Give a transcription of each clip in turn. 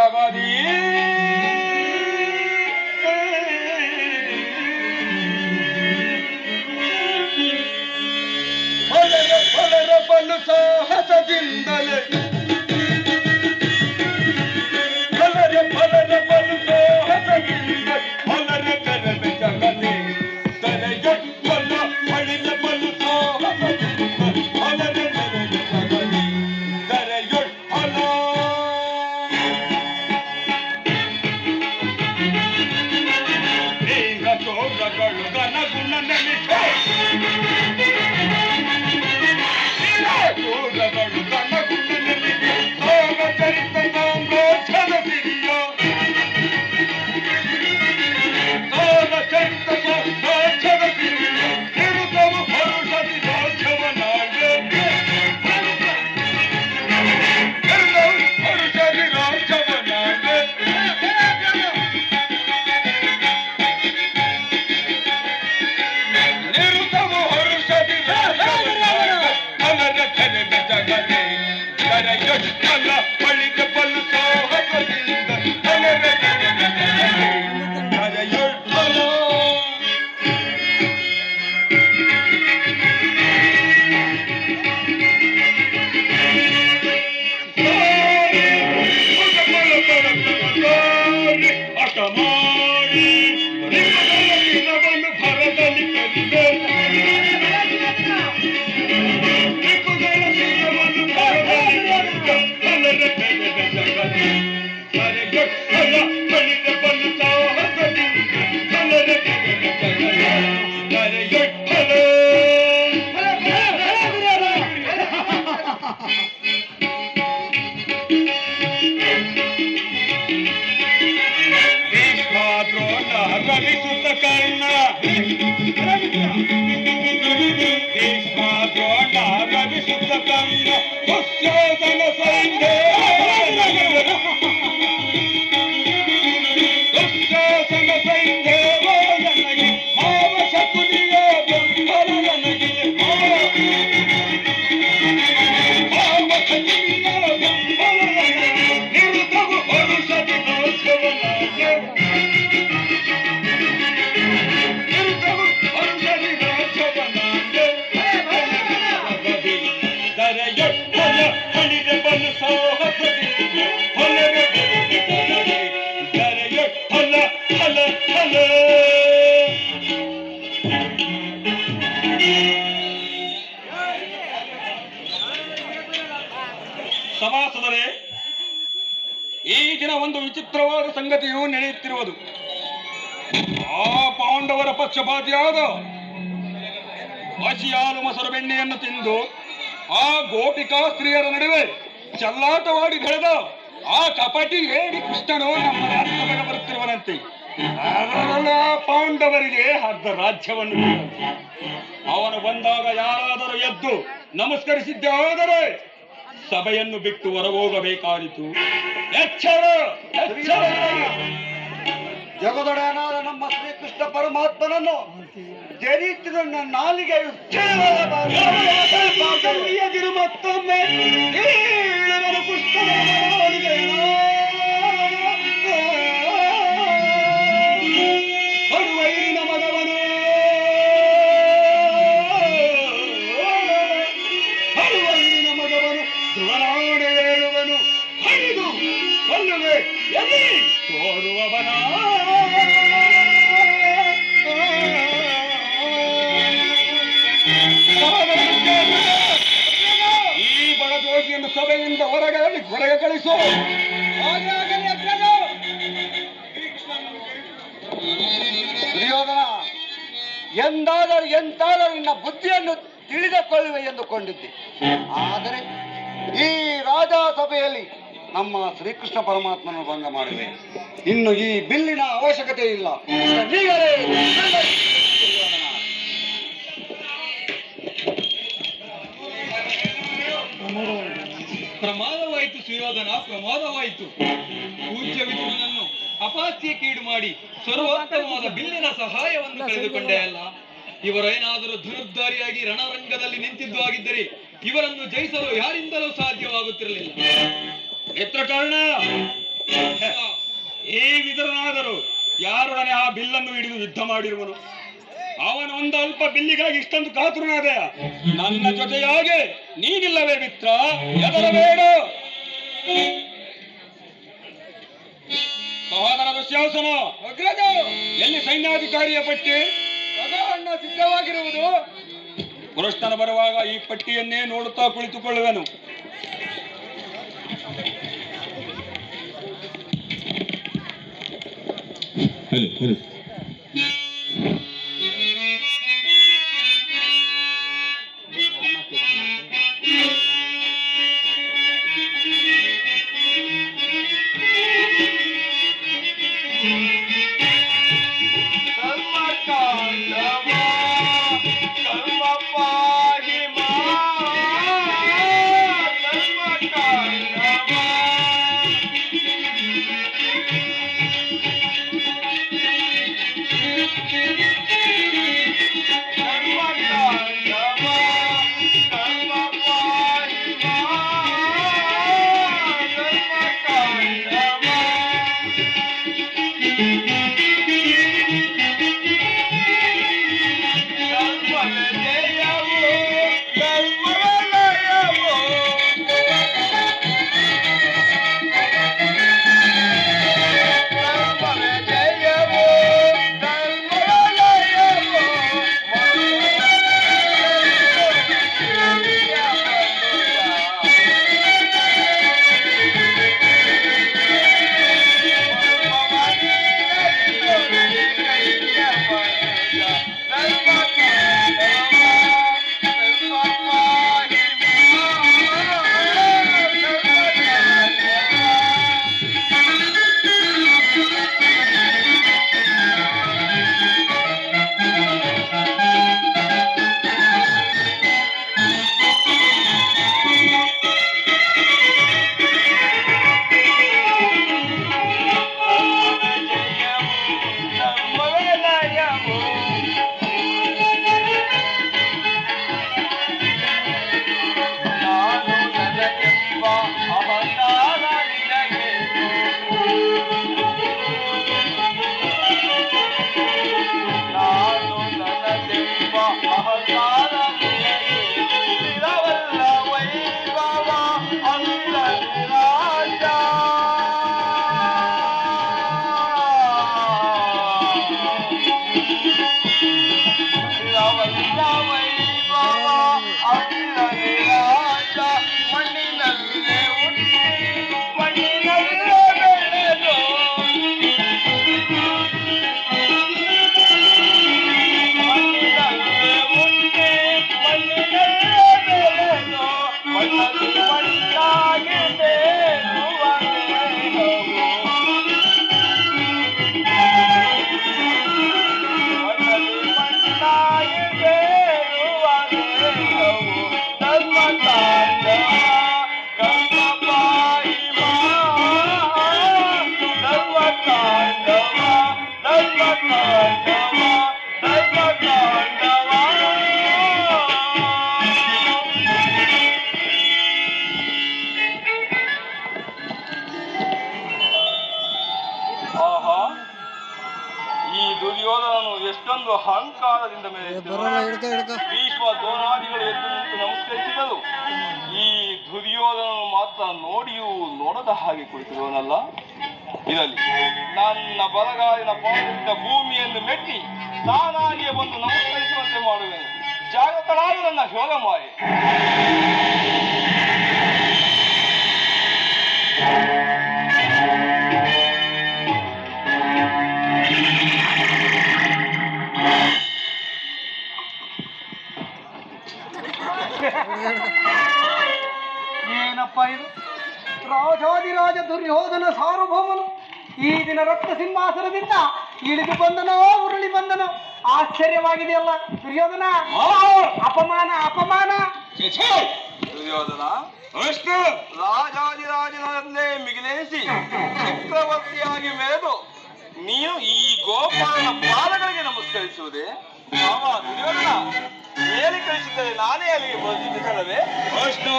ಜಗದೀ ಬಲು ಸಾಹಸದಿಂದಲೇ ಸಂಗತಿಯು ನಡೆಯುತ್ತಿರುವುದು. ಆ ಪಾಂಡವರ ಪಕ್ಷಪಾತಿಯಾದ ಹಸಿಯಾಲು ಮೊಸರು ಬೆಣ್ಣೆಯನ್ನು ತಿಂದು ಆ ಗೋಪಿಕಾ ಸ್ತ್ರೀಯರ ನಡುವೆ ಚಲ್ಲಾಟವಾಡಿ ಬೆಳೆದ ಆ ಕಪಟಿ ಹೇಳಿ ಕೃಷ್ಣನು ನಮ್ಮ ರಾಜ್ಯವನ್ನು ಬರುತ್ತಿರುವನಂತೆ. ಪಾಂಡವರಿಗೆ ಅರ್ಧ ರಾಜ್ಯವನ್ನು ಅವನು ಬಂದಾಗ ಯಾರಾದರೂ ಎದ್ದು ನಮಸ್ಕರಿಸಿದ್ದಾದರೆ ಸಭೆಯನ್ನು ಬಿಟ್ಟು ಹೊರಹೋಗಬೇಕಾಯಿತು ಎಚ್ಚರ ಎಚ್ಚರ! ಜಗದೊಡನಾದ ನಮ್ಮ ಶ್ರೀಕೃಷ್ಣ ಪರಮಾತ್ಮನನ್ನು ಜರಿತ್ರನ ನಾಲಿಗೆ ಮತ್ತೊಮ್ಮೆ ಕಳಿಸು ದುರ್ಯೋಧನ, ಎಂದಾದರೂ ಎಂತಾದರೂ ನಿನ್ನ ಬುದ್ಧಿಯನ್ನು ತಿಳಿದುಕೊಳ್ಳುವೆ ಎಂದುಕೊಂಡಿದ್ದೆ. ಆದರೆ ಈ ರಾಜಸಭೆಯಲ್ಲಿ ನಮ್ಮ ಶ್ರೀಕೃಷ್ಣ ಪರಮಾತ್ಮನ ಭಂಗ ಮಾಡಿದೆ. ಇನ್ನು ಈ ಬಿಲ್ಲಿನ ಅವಶ್ಯಕತೆ ಇಲ್ಲ. ಪ್ರಮಾದವಾಯಿತು ಸುಯೋಧನ ಪ್ರಮಾದವಾಯಿತು ಪೂಜ್ಯ ವಿದುರನನ್ನು ಕೀಡು ಮಾಡಿ ಸರ್ವೋತ್ತಮವಾದ ಬಿಲ್ಲಿನ ಸಹಾಯವನ್ನು ಕಳೆದುಕೊಂಡೆ ಅಲ್ಲ ಇವರೇನಾದರೂ ಧನುರ್ಧಾರಿಯಾಗಿ ರಣರಂಗದಲ್ಲಿ ನಿಂತಿದ್ದು ಆಗಿದ್ದರೆ ಇವರನ್ನು ಜಯಿಸಲು ಯಾರಿಂದಲೂ ಸಾಧ್ಯವಾಗುತ್ತಿರಲಿಲ್ಲ ಕಾರಣ ಈ ವಿಧರನಾದರೂ ಯಾರೊಡನೆ ಆ ಬಿಲ್ಲನ್ನು ಹಿಡಿದು ಯುದ್ಧ ಮಾಡಿರುವನು ಅವನು ಒಂದು ಅಲ್ಪ ಬಿಲ್ಲಿಗಾಗಿ ಇಷ್ಟೊಂದು ಕಾತುರನಾದೆ. ನನ್ನ ಜೊತೆಯಾಗಿ ನೀನಿಲ್ಲವೇ ಮಿತ್ರ? ಬೇಡ. ಸಹೋದರ ದುಶ್ಯಾಸನ ಅಗ್ರಜ! ಎಲ್ಲಿ ಸೈನ್ಯಾಧಿಕಾರಿಯ ಪಟ್ಟಿ? ಅಣ್ಣ ಸಿದ್ಧವಾಗಿರುವುದು. ಕೃಷ್ಣನ ಬರುವಾಗ ಈ ಪಟ್ಟಿಯನ್ನೇ ನೋಡುತ್ತಾ ಕುಳಿತುಕೊಳ್ಳುವೆನು. ಆಹಾ ಇರಲಿ. ನನ್ನ ಬಲಗಾಲಿನ ಪಾದದಿಂದ ಭೂಮಿಯನ್ನು ಮೆಟ್ಟಿ ನಾನಾಗಿಯೇ ಬಂದು ನಮಸ್ಕರಿಸುವಂತೆ ಮಾಡುವೆನು. ಜಾಗೃತಳಾಗಿ ನನ್ನ ಶೋಧ ಮಾಡಿ. ಏನಪ್ಪ ಇದು? ರಾಜಾದಿರಾಜ ದುರ್ಯೋಧನ ಸಾರ್ವಭೌಮನು ಈ ದಿನ ರಕ್ತ ಸಿಂಹಾಸನದಿಂದ ಇಳಿದು ಬಂದನೋ ಉರುಳಿ ಬಂದನೋ? ಆಶ್ಚರ್ಯವಾಗಿದೆಯಲ್ಲ ದುರ್ಯೋಧನ. ಅಪಮಾನ ಅಪಮಾನ. ದುರ್ಯೋಧನ. ಅಷ್ಟು ರಾಜಾದಿರಾಜನನ್ನೇ ಮಿಗಿಲೇಸಿ ಚಕ್ರವರ್ತಿಯಾಗಿ ಮೆರೆದು ನೀನು ಈ ಗೋಪಾಲನ ಪಾದಗಳಿಗೆ ನಮಸ್ಕರಿಸುವುದೇ? ಮಾವ ದುರ್ಯೋಧನ? ಮೇಲೆ ಕಳಿಸಿದ್ದರೆ ನಾನೇ ಅಲ್ಲಿಗೆ ಬಂದಿದ್ದಲ್ಲವೇ ಅಷ್ಟು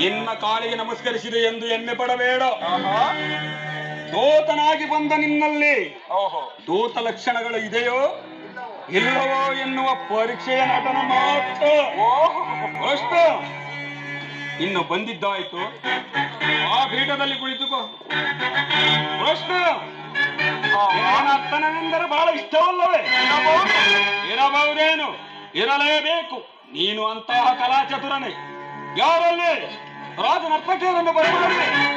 ನಿನ್ನ ಕಾಲಿಗೆ ನಮಸ್ಕರಿಸಿದೆ ಎಂದು ಹೆಮ್ಮೆ ಪಡಬೇಡ. ಆಹಾ. ದೂತನಾಗಿ ಬಂದ ನಿನ್ನಲ್ಲಿ ದೂತ ಲಕ್ಷಣಗಳು ಇದೆಯೋ ಇಲ್ಲವೋ ಎನ್ನುವ ಪರೀಕ್ಷೆಯ ನಟನ ಮಾತ್ರ. ಅಷ್ಟು. ಇನ್ನು ಬಂದಿದ್ದಾಯ್ತು. ಆ ಪೀಠದಲ್ಲಿ ಕುಳಿತುಕೋ. ಪ್ರಶ್ನೆ ಅರ್ಥನವೆಂದರೆ ಬಹಳ ಇಷ್ಟವಲ್ಲವೇ? ಇರಬಹುದೇನು? ಇರಲೇಬೇಕು. ನೀನು ಅಂತಹ ಕಲಾಚತುರನೇ. ಯಾರಲ್ಲಿ? ರಾಜನರ್ತಕಿಯರನ್ನು ಬರಮಾಡಿದೆ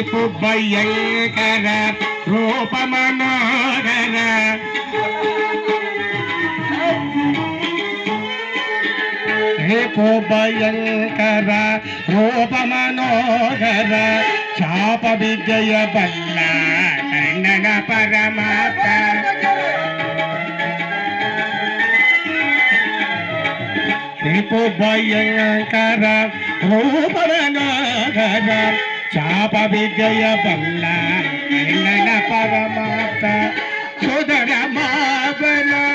నలుపు భయంకర రూపమనోహర రేపు భయంకర రూపమనోహర శాప విజయ బల్ల కన్నడ పరమాత రేపు భయంకర రూపమనోహర శాప విజయ బల్ల పరమాత్మ సుధర మాబలా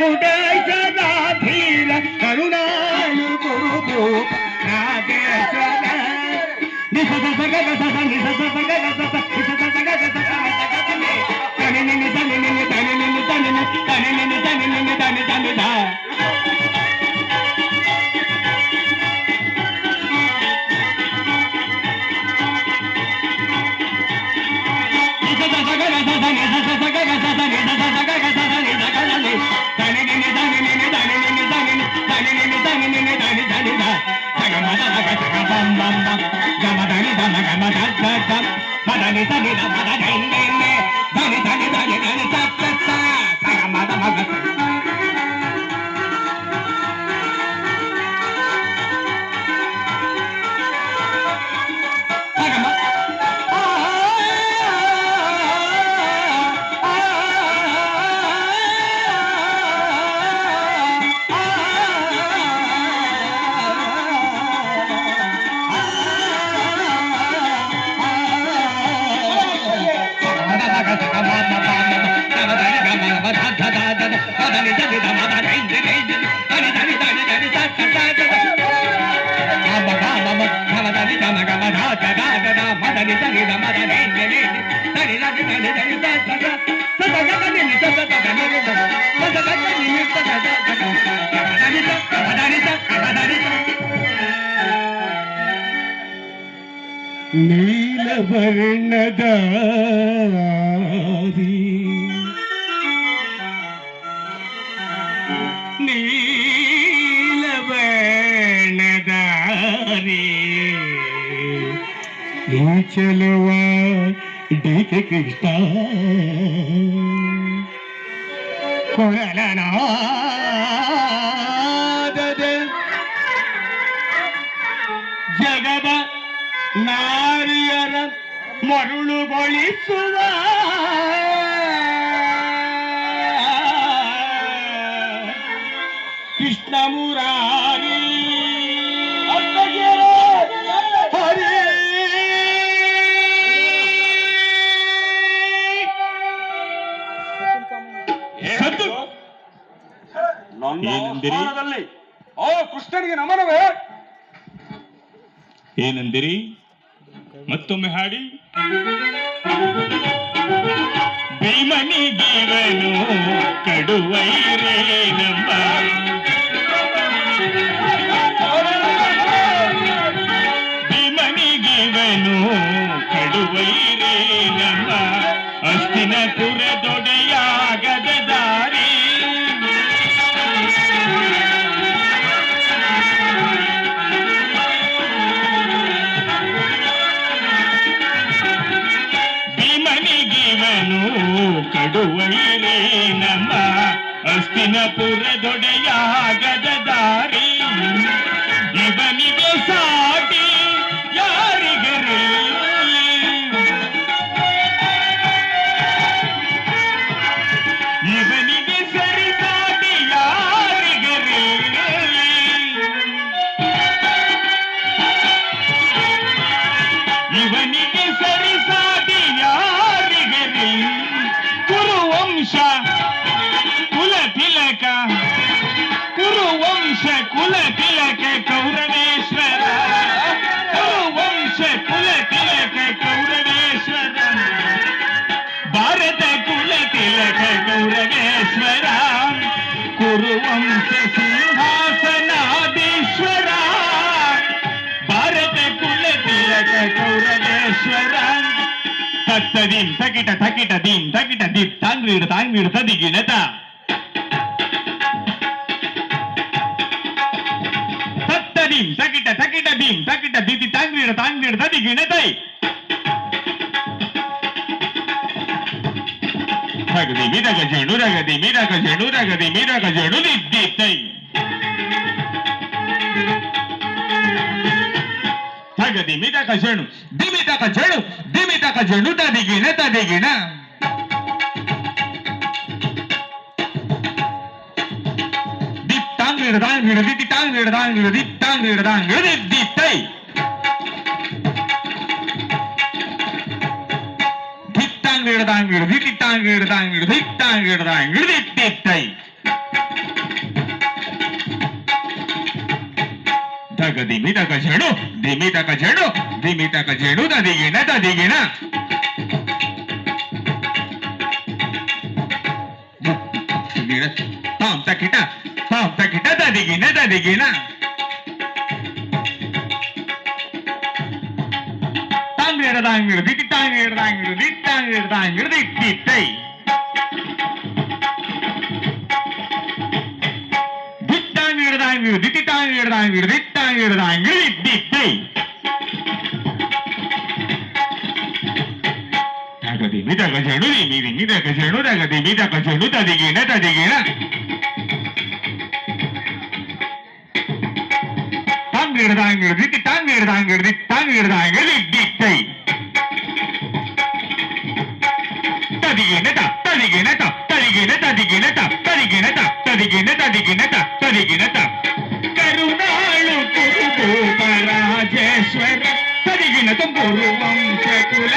నాకుడే సదా ధీర కరుణాలు కొడుకు నాకే సదా నిస సగ సగ నిస సగ సగ నిలబడ നീലവർണദാരി നീലവർണദാരി ഈ ചെലവ ഡിക്ക് കൃഷ്ണ കുഴലനാ ಮರುಳುಗೊಳಿಸುವ ಕೃಷ್ಣ ಮುರಾರಿ ಹರೇ ಸದ್ದು ನನ್ನ ಏನಂದಿರಿ? ಆಸ್ಥಾನದಲ್ಲಿ ಆ ಕೃಷ್ಣನಿಗೆ ನಮನವೇ ಏನಂದಿರಿ ಮತ್ತೊಮ್ಮೆ ಹಾಡಿ. ಭೀಮನಿಗಿವನು ಕಡುವೈರೇನಮ್ಮ. ಕಡುವೈರೇ ಕಡುವೈರೇನಮ್ಮ. ಅಸ್ತಿನ ಪುರದೊಡೆಯಾಗದ தீம் தகிட தகிட தீம் தகிட தீப் தாங்கிடு தாங்கிடு ததிகிடதா தத்ததீம் தகிட தகிட தீம் தகிட தீதி தாங்கிடு தாங்கிடு ததிகிடதை தகுதி மிதக ஜெனு ரகதி மிதக ஜெனு ரகதி மிதக ஜெனு நித்தித்தை தகதி மிதக ஜெனு திமி కజడు దిమిత కజడు తదిగిన తదిగిన దిట్టాంగిడదాంగిడ దిట్టాంగిడదాంగిడ దిట్టాంగిడదాంగిడ దిట్టై దిట్టాంగిడదాంగిడ దిట్టాంగిడదాంగిడ దిట్టాంగిడదాంగిడ దిట్టై దిమిటక దిమిటక చెడు దిమిటక చెడు దిమిటక చెడు తదిగిన తదిగిన తాం తకిట తాం తకిట తదిగిన తదిగిన தாங்கிடுதாங்கிடு திட்டாங்கிடுதாங்கிடு திட்டாங்கிடுதாங்கிடு திட்டித்தை தாங்கிடு திட்டி தாங்கிடு தாங்கிடு திட்டி தாங்கிடு தாங்கிடு திட்டி తగది మీద గజడు మీది మీద గజడు తగది మీద గజడు తదిగిన తదిగిన తాంగిడదాంగిడి తాంగిడదాంగిడి తాంగిడదాంగిడి దిట్టై తదిగినట తదిగినట తదిగిన తదిగినట తదిగినట తదిగిన తదిగినట తదిగినట ఈశ్వర కలిగిన పూర్వం శకుల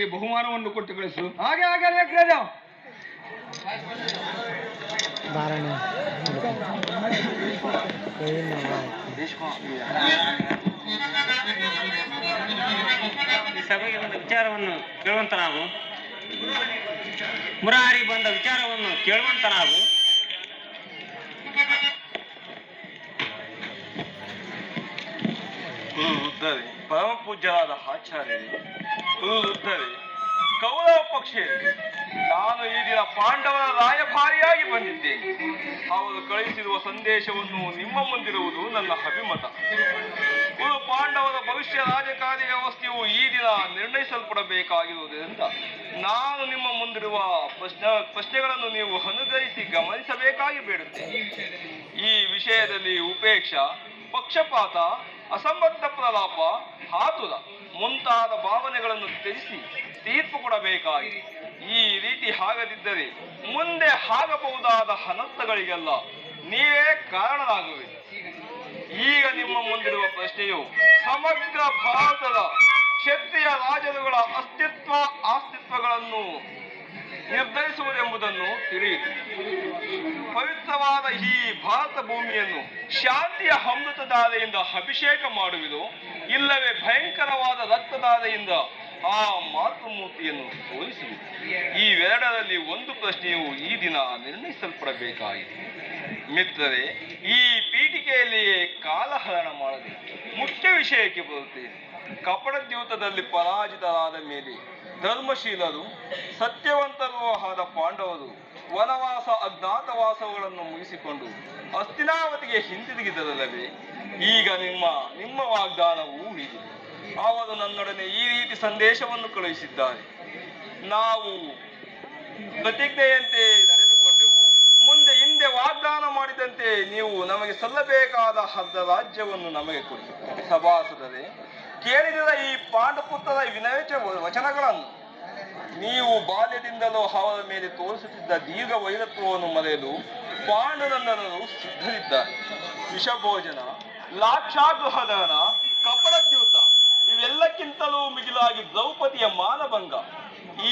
ನರ್ತಕಿಯರಿಗೆ ಬಹುಮಾನವನ್ನು ಕೊಟ್ಟು ಕಳಿಸು. ಹಾಗೆ ಹಾಗೆ ಅಗ್ರಜ ಈ ಸಭೆಗೆ ಬಂದ ವಿಚಾರವನ್ನು ಕೇಳುವಂತ ನಾವು ಮುರಾರಿ ಬಂದ ವಿಚಾರವನ್ನು ಕೇಳುವಂತ ನಾವು ಉದ್ದರೆ. ಪರಮ ಪೂಜ್ಯರಾದ ಆಚಾರ್ಯರೇ ಕೌರವ ಪಕ್ಷ, ನಾನು ಈ ದಿನ ಪಾಂಡವರ ರಾಯಭಾರಿಯಾಗಿ ಬಂದಿದ್ದೇನೆ. ಅವರು ಕಳುಹಿಸಿರುವ ಸಂದೇಶವನ್ನು ನಿಮ್ಮ ಮುಂದಿರುವುದು ನನ್ನ ಅಭಿಮತ. ಇದು ಪಾಂಡವರ ಭವಿಷ್ಯ ರಾಜಕಾರಿ ವ್ಯವಸ್ಥೆಯು ಈ ದಿನ ನಿರ್ಣಯಿಸಲ್ಪಡಬೇಕಾಗಿರುವುದರಿಂದ ನಾನು ನಿಮ್ಮ ಮುಂದಿರುವ ಪ್ರಶ್ನೆ, ಪ್ರಶ್ನೆಗಳನ್ನು ನೀವು ಅನುಗ್ರಹಿಸಿ ಗಮನಿಸಬೇಕಾಗಿ ಬೇಡುತ್ತೇನೆ. ಈ ವಿಷಯದಲ್ಲಿ ಉಪೇಕ್ಷ, ಪಕ್ಷಪಾತ ಅಸಂಬದ್ಧ ಪ್ರಲಾಪ ಆತುರ ಮುಂತಾದ ಭಾವನೆಗಳನ್ನು ತ್ಯಜಿಸಿ ತೀರ್ಪು ಕೊಡಬೇಕಾಗಿ ಈ ರೀತಿ ಆಗದಿದ್ದರೆ ಮುಂದೆ ಆಗಬಹುದಾದ ಅನರ್ಥಗಳಿಗೆಲ್ಲ ನೀವೇ ಕಾರಣರಾಗುವೆ. ಈಗ ನಿಮ್ಮ ಮುಂದಿರುವ ಪ್ರಶ್ನೆಯು ಸಮಗ್ರ ಭಾರತದ ಕ್ಷತ್ರಿಯ ರಾಜರುಗಳ ಅಸ್ತಿತ್ವ, ಅಸ್ತಿತ್ವಗಳನ್ನು ನಿರ್ಧರಿಸುವುದೆಂಬುದನ್ನು ತಿಳಿಯಿತು. ಪವಿತ್ರವಾದ ಈ ಭಾರತ ಭೂಮಿಯನ್ನು ಶಾಂತಿಯ ಅಮೃತಧಾರೆಯಿಂದ ಅಭಿಷೇಕ ಮಾಡುವುದು ಇಲ್ಲವೇ ಭಯಂಕರವಾದ ರಕ್ತದಾದೆಯಿಂದ ಆ ಮಾತೃಮೂರ್ತಿಯನ್ನು ತೋರಿಸುವುದು ಇವೆರಡರಲ್ಲಿ ಒಂದು ಪ್ರಶ್ನೆಯು ಈ ದಿನ ನಿರ್ಣಯಿಸಲ್ಪಡಬೇಕಾಗಿದೆ ಮಿತ್ರರೇ, ಈ ಪೀಠಿಕೆಯಲ್ಲಿಯೇ ಕಾಲಹರಣ ಮಾಡದೆ ಮುಖ್ಯ ವಿಷಯಕ್ಕೆ ಬರುತ್ತೇನೆ. ಕಪಟದ್ಯೂತದಲ್ಲಿ ಪರಾಜಿತರಾದ ಮೇಲೆ ಧರ್ಮಶೀಲರು ಸತ್ಯವಂತರೂ ಆದ ಪಾಂಡವರು ವನವಾಸ ಅಜ್ಞಾತವಾಸಗಳನ್ನು ಮುಗಿಸಿಕೊಂಡು ಅಸ್ತಿನಾವತಿಗೆ ಹಿಂತಿರುಗಿದರಲ್ಲವೇ? ಈಗ ನಿಮ್ಮ ನಿಮ್ಮ ವಾಗ್ದಾನವೂ ಇದೆ ಅವರು ನನ್ನೊಡನೆ ಈ ರೀತಿ ಸಂದೇಶವನ್ನು ಕಳುಹಿಸಿದ್ದಾರೆ. ನಾವು ಪ್ರತಿಜ್ಞೆಯಂತೆ ನಡೆದುಕೊಂಡೆವು. ಮುಂದೆ ಹಿಂದೆ ವಾಗ್ದಾನ ಮಾಡಿದಂತೆ ನೀವು ನಮಗೆ ಸಲ್ಲಬೇಕಾದ ಅರ್ಧ ರಾಜ್ಯವನ್ನು ನಮಗೆ ಕೊಡಿ. ಸಭಾಸದರೇ ಕೇಳಿದ ಈ ಪಾಂಡಪುತ್ರದ ವಿನಯಚ ವಚನಗಳನ್ನು ನೀವು ಬಾಲ್ಯದಿಂದಲೂ ಅವರ ಮೇಲೆ ತೋರಿಸುತ್ತಿದ್ದ ದೀರ್ಘ ವೈರತ್ವವನ್ನು ಮರೆಯಲು ಪಾಂಡುನಂದನರು ಸಿದ್ಧರಿದ್ದಾರೆ. ವಿಷಭೋಜನ, ಲಾಕ್ಷಾಗೃಹದನ, ಕಪಲದ್ಯೂತ ಇವೆಲ್ಲಕ್ಕಿಂತಲೂ ಮಿಗಿಲಾಗಿ ದ್ರೌಪದಿಯ ಮಾನಭಂಗ.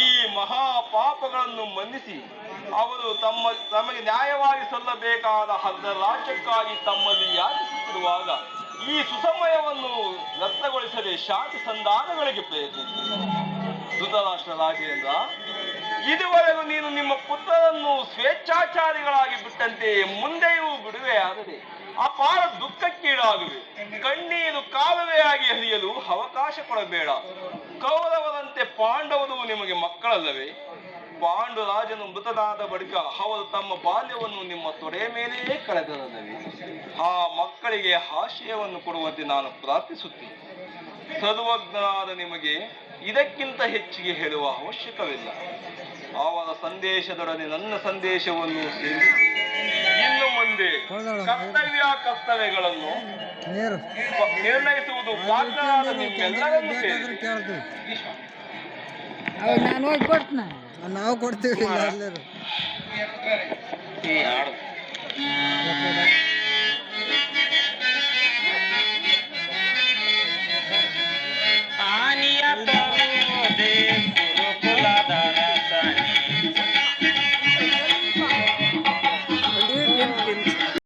ಈ ಮಹಾ ಪಾಪಗಳನ್ನು ಮನ್ನಿಸಿ ಅವರು ತಮ್ಮ ತಮಗೆ ನ್ಯಾಯವಾಗಿ ಸಲ್ಲಬೇಕಾದ ಹದ್ದ ರಾಜ್ಯಕ್ಕಾಗಿ ತಮ್ಮಲ್ಲಿ ಯಾಚಿಸುತ್ತಿರುವಾಗ ಈ ಸುಸಮಯವನ್ನು ವ್ಯರ್ಥಗೊಳಿಸದೆ ಶಾಂತಿ ಸಂಧಾನಗಳಿಗೆ ಪ್ರಯತ್ನಿಸಿ ಧೃತರಾಷ್ಟ್ರ ರಾಜೇಂದ್ರ ಇದುವರೆಗೂ ನೀನು ನಿಮ್ಮ ಪುತ್ರರನ್ನು ಸ್ವೇಚ್ಛಾಚಾರಿಗಳಾಗಿ ಬಿಟ್ಟಂತೆ ಮುಂದೆಯೂ ಬಿಡುವೆಯಾಗದೆ ಅಪಾರ ದುಃಖಕ್ಕೀಡಾಗುವೆ. ಕಣ್ಣೀರು ಕಾಲುವೆಯಾಗಿ ಹರಿಯಲು ಅವಕಾಶ ಕೊಡಬೇಡ. ಕೌರವರಂತೆ ಪಾಂಡವರು ನಿಮಗೆ ಮಕ್ಕಳಲ್ಲವೇ? ಪಾಂಡು ರಾಜನು ಮೃತನಾದ ಬಳಿಕ ಅವರು ತಮ್ಮ ಬಾಲ್ಯವನ್ನು ನಿಮ್ಮ ತೊಡೆಯ ಮೇಲೆಯೇ ಕಳೆದರಲ್ಲವೇ ಆ ಮಕ್ಕಳಿಗೆ ಆಶಯವನ್ನು ಕೊಡುವಂತೆ ನಾನು ಪ್ರಾರ್ಥಿಸುತ್ತೇನೆ. ಸರ್ವಜ್ಞನಾದ ನಿಮಗೆ ಇದಕ್ಕಿಂತ ಹೆಚ್ಚಿಗೆ ಹೇಳುವ ಅವಶ್ಯಕವಿಲ್ಲ. ಅವರ ಸಂದೇಶದೊಡನೆ ನನ್ನ ಸಂದೇಶವನ್ನು ಸೇರಿಸಿ. ಇನ್ನು ಮುಂದೆ ಕರ್ತವ್ಯ ಕರ್ತವ್ಯಗಳನ್ನು ನಿರ್ಣಯಿಸುವುದು ಪಾತ್ರರಾದ ನಾನು ಹೋಗಿ ನಾವು ಕೊಡ್ತೀವಿ